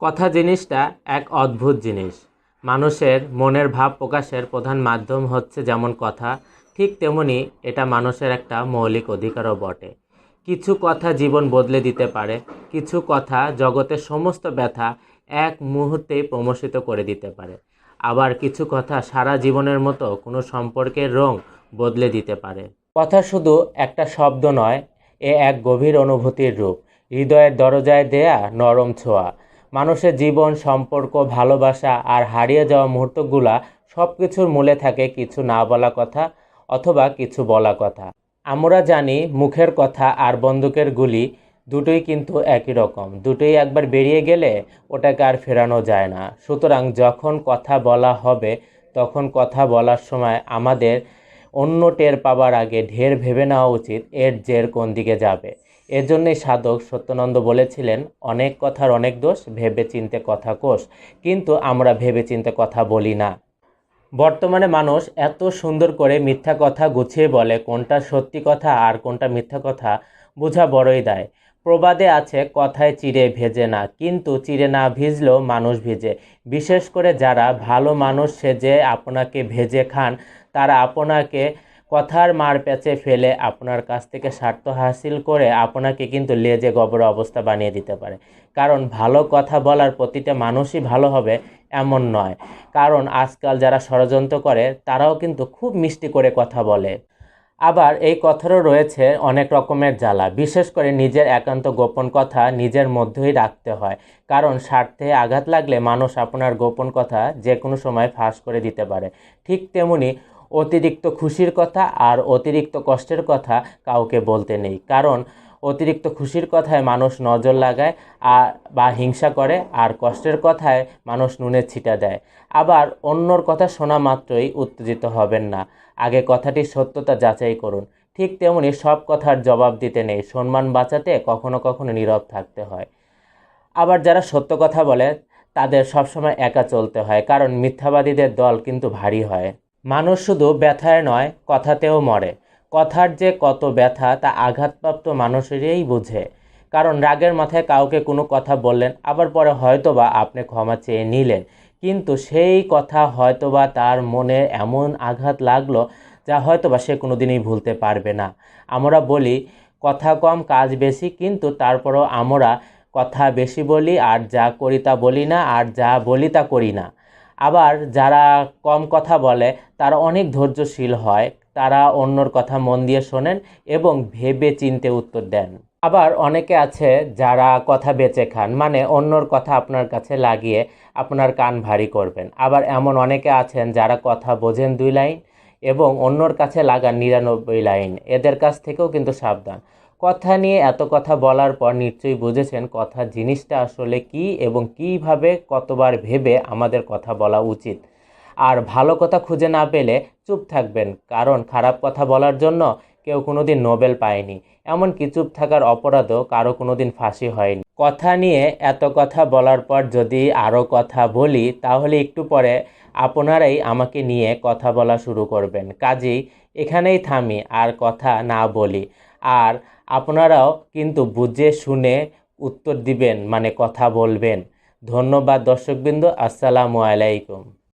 কথা জিনিসটা এক অদ্ভুত জিনিস। মানুষের মনের ভাব প্রকাশের প্রধান মাধ্যম হচ্ছে যেমন কথা, ঠিক তেমনি এটা মানুষের একটা মৌলিক অধিকারও বটে। কিছু কথা জীবন বদলে দিতে পারে, কিছু কথা জগতের সমস্ত ব্যথা এক মুহূর্তেই প্রমোশিত করে দিতে পারে। আবার কিছু কথা সারা জীবনের মতো কোনো সম্পর্কের রং বদলে দিতে পারে। কথা শুধু একটা শব্দ নয়, এ এক গভীর অনুভূতির রূপ। হৃদয়ের দরজায় দেয়া নরম ছোঁয়া। মানুষের জীবন, সম্পর্ক, ভালোবাসা আর হারিয়ে যাওয়া মুহূর্তগুলা সব কিছুর মূলে থাকে কিছু না বলা কথা অথবা কিছু বলা কথা। আমরা জানি মুখের কথা আর বন্দুকের গুলি দুটোই কিন্তু একই রকম। দুটোই একবার বেরিয়ে গেলে ওটাকে আর ফেরানো যায় না। সুতরাং যখন কথা বলা হবে, তখন কথা বলার সময় আমাদের অন্য টের পাবার আগে ঢের ভেবে নেওয়া উচিত এর জের কোন দিকে যাবে। এজন্যই সাধক সত্যনন্দ বলেছিলেন, অনেক কথার অনেক দোষ ভেবে চিনতে কথা কোষ, কিন্তু আমরা ভেবে চিনতে কথা বলি না। বর্তমানে মানুষ এত সুন্দর করে মিথ্যা কথা গুছিয়ে বলে, কোনটা সত্যি কথা আর কোনটা মিথ্যা কথা বোঝা বড়ই দায়। প্রবাদে আছে, কথায় চিড়ে ভেজে না, কিন্তু চিড়ে না ভিজলেও মানুষ ভিজে। বিশেষ করে যারা ভালো মানুষ সেজে আপনাকে ভেজে খান, তারা আপনাকে কথার মার প্যাচে ফেলে আপনার কাছ থেকে স্বার্থ হাসিল করে আপনাকে কিন্তু লেজে গবর অবস্থা বানিয়ে দিতে পারে। কারণ ভালো কথা বলার প্রতিটা মানুষই ভালো হবে এমন নয়। কারণ আজকাল যারা ষড়যন্ত্র করে, তারাও কিন্তু খুব মিষ্টি করে কথা বলে। আবার এই কথারও রয়েছে অনেক রকমের জ্বালা। বিশেষ করে নিজের একান্ত গোপন কথা নিজের মধ্যেই রাখতে হয়। কারণ স্বার্থে আঘাত লাগলে মানুষ আপনার গোপন কথা যে কোনো সময় ফাঁস করে দিতে পারে। ঠিক তেমনি অতিরিক্ত খুশির কথা আর অতিরিক্ত কষ্টের কথা কাউকে বলতে নেই। কারণ, অতিরিক্ত খুশির কথায় মানুষ নজর লাগায় আর বা হিংসা করে আর কষ্টের কথায় মানুষ নুনের ছিটা দেয়। আবার অন্যর কথা শোনা মাত্রই উত্তেজিত হবেন না। আগে কথাটির সত্যতা যাচাই করুন। ঠিক তেমনি সব কথার জবাব দিতে নেই। সম্মান বাঁচাতে কখনো কখনো নীরব থাকতে হয়। আবার যারা সত্য কথা বলে, তাদের সবসময় একা চলতে হয়। কারণ মিথ্যাবাদীদের দল কিন্তু ভারী হয়। মানুষ শুধু ব্যথায় নয়, কথাতেও মরে। কথার যে কত ব্যথা, তা আঘাতপ্রাপ্ত মানুষেরই বুঝে। কারণ রাগের মাথায় কাউকে কোনো কথা বললেন, আবার পরে হয়তোবা আপনি ক্ষমা চেয়ে নিলেন। কিন্তু সেই কথা হয়তোবা তার মনে এমন আঘাত লাগল, যা হয়তোবা সে কোনো দিনই ভুলতে পারবে না। আমরা বলি, কথা কম, কাজ বেশি, কিন্তু তারপরও আমরা কথা বেশি বলি, আর যা করি তা বলি না, আর যা বলি তা করি না। আবার যারা কম কথা বলে, তারা অনেক ধৈর্যশীল হয়, তারা অন্যর কথা মন দিয়ে শোনেন এবং ভেবে চিনতে উত্তর দেন। আবার অনেকে আছে যারা কথা বেঁচে খান মানে অন্যর কথা আপনার কাছে লাগিয়ে আপনার কান ভারী করবেন। আবার এমন অনেকে আছেন যারা কথা বোঝেন দুই লাইন এবং অন্যর কাছে লাগান নিরানব্বই লাইন। এদের কাছ থেকেও কিন্তু সাবধান। কথা নিয়ে এত কথা বলার পর নিশ্চয়ই বুঝেছেন কথা জিনিসটা আসলে কি এবং কীভাবে কতবার ভেবে আমাদের কথা বলা উচিত। আর ভালো কথা খুঁজে না পেলে চুপ থাকবেন, কারণ খারাপ কথা বলার জন্য কেউ কোনোদিন নোবেল পায়নি, এমনকি চুপ থাকার অপরাধও কারও কোনোদিন ফাঁসি হয়নি। কথা নিয়ে এত কথা বলার পর যদি আরও কথা বলি, তাহলে একটু পরে আপনারাই আমাকে নিয়ে কথা বলা শুরু করবেন। কাজেই এখানেই থামি, আর কথা না বলি। আর আপনারাও কিন্তু বুঝে শুনে উত্তর দিবেন মানে কথা বলবেন। ধন্যবাদ দর্শকবৃন্দ আসসালামু আলাইকুম।